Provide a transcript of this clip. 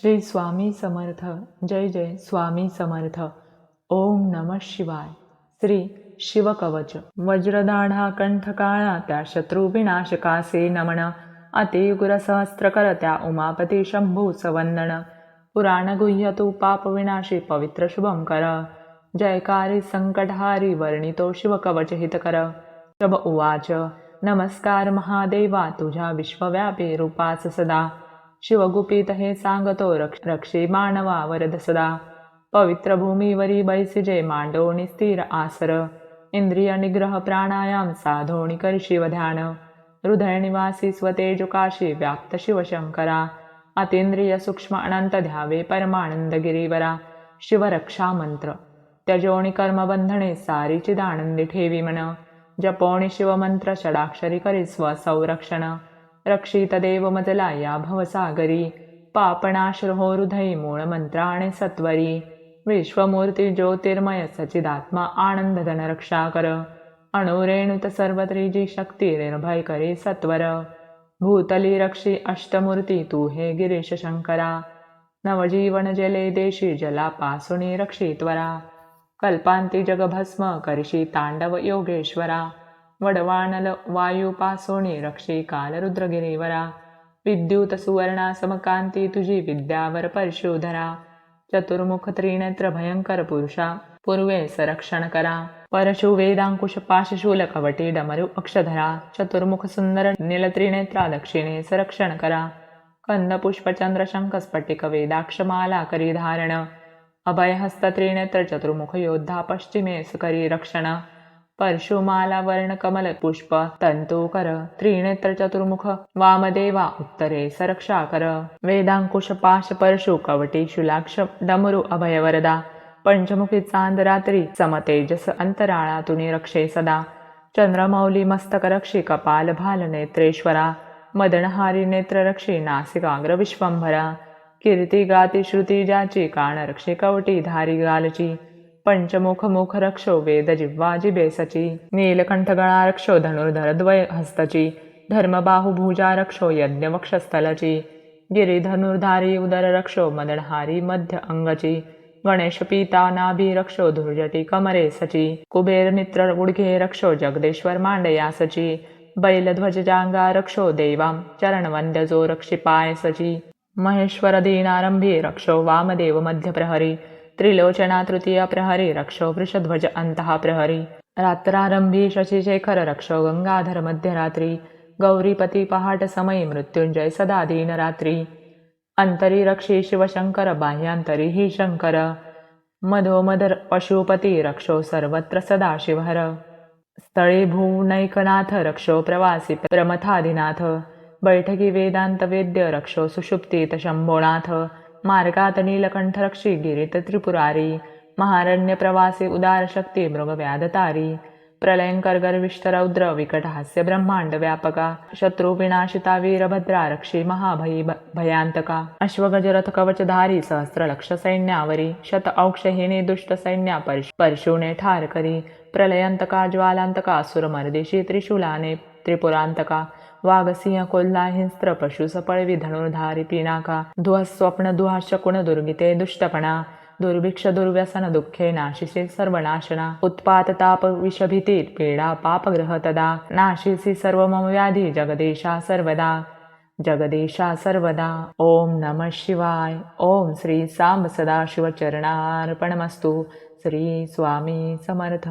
श्री स्वामी समर्थ जय जय स्वामी समर्थ ओम नम शिवाय. श्री शिवकवच. वज्रदाढा कंठकाळा त्या शत्रुविनाशकासे नमन. अतिगुरसहस्त्रकर त्या उमापती शंभू सवंदन. पुराण गुह्य तू पापविनाशी पवित्र शुभम कर. जयकारी संकटहारी वर्णितो शिवकवच हितकर. शब उवाच. नमस्कार महादेवा तुझ्या विश्वव्यापी रूपास सदा. शिवगुपित हे सांगतो रक्ष रक्षी मानवा वरद सदा. पवित्र भूमीवरी बैसिजे मांडोणी स्थिर आसर. इंद्रिय निग्रह प्राणायाम साधोणी कर शिव ध्यान. हृदय निवासी स्वतेजुकाशी व्याप्त शिवशंकरा अतींद्रिय सूक्ष्म अनंत ध्यावे परमानंद गिरीवरा. शिवरक्षा मंत्र। त्यजोणी कर्मबंधने सारी चिदानंदी ठेवी मन जपोणी शिवमंत्र षडाक्षरी करी स्वसंरक्षण रक्षितदेव मजलाया भवसागरी पापणाश्रहो हृदयी मूळ मंत्राणे सत्वरी। विश्वमूर्ती ज्योतिर्मय सचिदात्मा आनंद धन रक्षा कर अणुरेणुत सर्वत्रिजी शक्ती निर्भय करे सत्वर। भूतली रक्षी अष्टमूर्ती तू हे गिरीश शंकरा नवजीवन जले देशी जला पासुणी रक्षित्वरा। कल्पांती जगभस्म करशी तांडव योगेश्वरा। ವಡವಾಣಲ ವಾಯುಪಾಸೋಣಿ ರಕ್ಷಿ ಕಾಲರುದ್ರಗಿರಿವರ. ವಿದ್ಯುತ ಸುವರ್ಣ ಸಮಕಾಂತಿ ತುಜಿ ವಿದ್ಯಾವರ ಪರಿಶೋಧರ ಚತುರ್ಮುಖ ತ್ರಿನೇತ್ರ ಭಯಂಕರ ಪುರುಷ, ಪೂರ್ವೇ ಸರಕ್ಷಣಕರ. ಪರಶು ವೇದಾಂಕುಶ ಪಾಶಶೂಲ ಕವಟಿ ಡಮರು ಅಕ್ಷಧರ. ಚತುರ್ಮುಖ ಸುಂದರ ನಿಲ ತ್ರಿನೇತ್ರ ದಕ್ಷಿಣೆ ಸರಕ್ಷಣಕರ. ಕಂದ ಪುಷ್ಪ ಚಂದ್ರ ಶಂಕ ಸ್ಫಟಿಕ ವೇದಾಕ್ಷಮಾಲಾ ಕರಿ ಧಾರಣ. ಅಭಯಹಸ್ತ ತ್ರಿನೇತ್ರ ಚತುರ್ಮುಖ ಯೋದ್ಧ ಪಶ್ಚಿಮೇ ಸುಕರಿ ರಕ್ಷಣಾ. योद्धा परशुमाला वर्ण कमल पुष्प तंतोकर त्रिनेत्र चतुर्मुख वामदेवा उत्तरे सरक्षा कर. वेदांकुश पाश परशु कवटी शुलाक्ष डमरू अभयवरदा पंचमुखी चांद रात्री समतेजस अंतराळातुनी रक्षे सदा. चंद्रमौली मस्तक रक्षी कपाल भाल नेत्रेश्वरा. मदनहारी नेत्र रक्षी नासिकाग्र विश्वंभरा. कीर्ती गाती श्रुती ज्याची कान रक्षी कवटी धारी गालची. पंचमुख मुख रक्षो वेद जिव्वा बेसची नीलकंठ गळा रक्षो धनुर्धर द्वय हस्तची धर्मबाहू भुजा रक्षो यज्ञ वक्षस्थलची गिरी धनुर्धारी उदर रक्षो मदनहारी मध्य अंगची गणेश पीता नाभी रक्षो धुर्जटी कमरे सची कुबेर मित्र गुडघे रक्षो जगदेश्वर मांडयासची बैलध्वज जांगा रक्षो देवाम चरणवंद्य जो रक्षिपाय सची महेश्वर दीनारंभी रक्षो वामदेव मध्य प्रहरी त्रिलोचना तृतीय प्रहरी रक्षो वृषध्वज अंतः प्रहरी रात्रारंभी शशिशेखर रक्षो गंगाधर मध्यरात्री गौरीपती पहाट समयी मृत्युंजय सदा दीनरात्री अंतरी रक्षी शिवशंकर बाह्यांतरी ही शंकर मधोमधर पशुपती रक्षो सर्वत्र सदा शिवहर स्थळे भूनैकनाथ रक्षो प्रवासी प्रमथाधिनाथ बैठकी वेदांत वेद्य रक्षो सुषुप्तीत शंभोनाथ मार्गात नीलकंठ रक्षी गिरीत त्रिपुरारी महारण्य प्रवासी उदार शक्ती मृग प्रलयंकर गर्विष्ठ रौद्र विकट हास्य ब्रह्मांड व्यापका शत्रू विनाशिता वीरभद्रा रक्षी महाभयी भयान्तका भयांतका अश्वगजरथ कवचधारी लक्ष सैन्यावरी शत औक्षहिनी दुष्ट सैन्या परश परशुने ठार करी प्रलयंतका ज्वालांतका सुरमर्दिशी त्रिशूलाने त्रिपुरांतका वाघसिंह कोल्हा हिंस्त्र पशु धनुर्धारी पिनाका दुह स्वप्न दुर्गिते दुष्टपणा दुर्भिक्ष दुर्व्यसन दुःखे नाशिषे सर्वनाशना उत्पात ताप विषभीती पीडा पापग्रह तदा नाशिसी सर्व मम व्याधी जगदेशा सर्वदा जगदेशा सर्वदा ओम नम शिवाय ओम श्री सांब सदा चरणार्पणमस्तु श्री स्वामी समर्थ।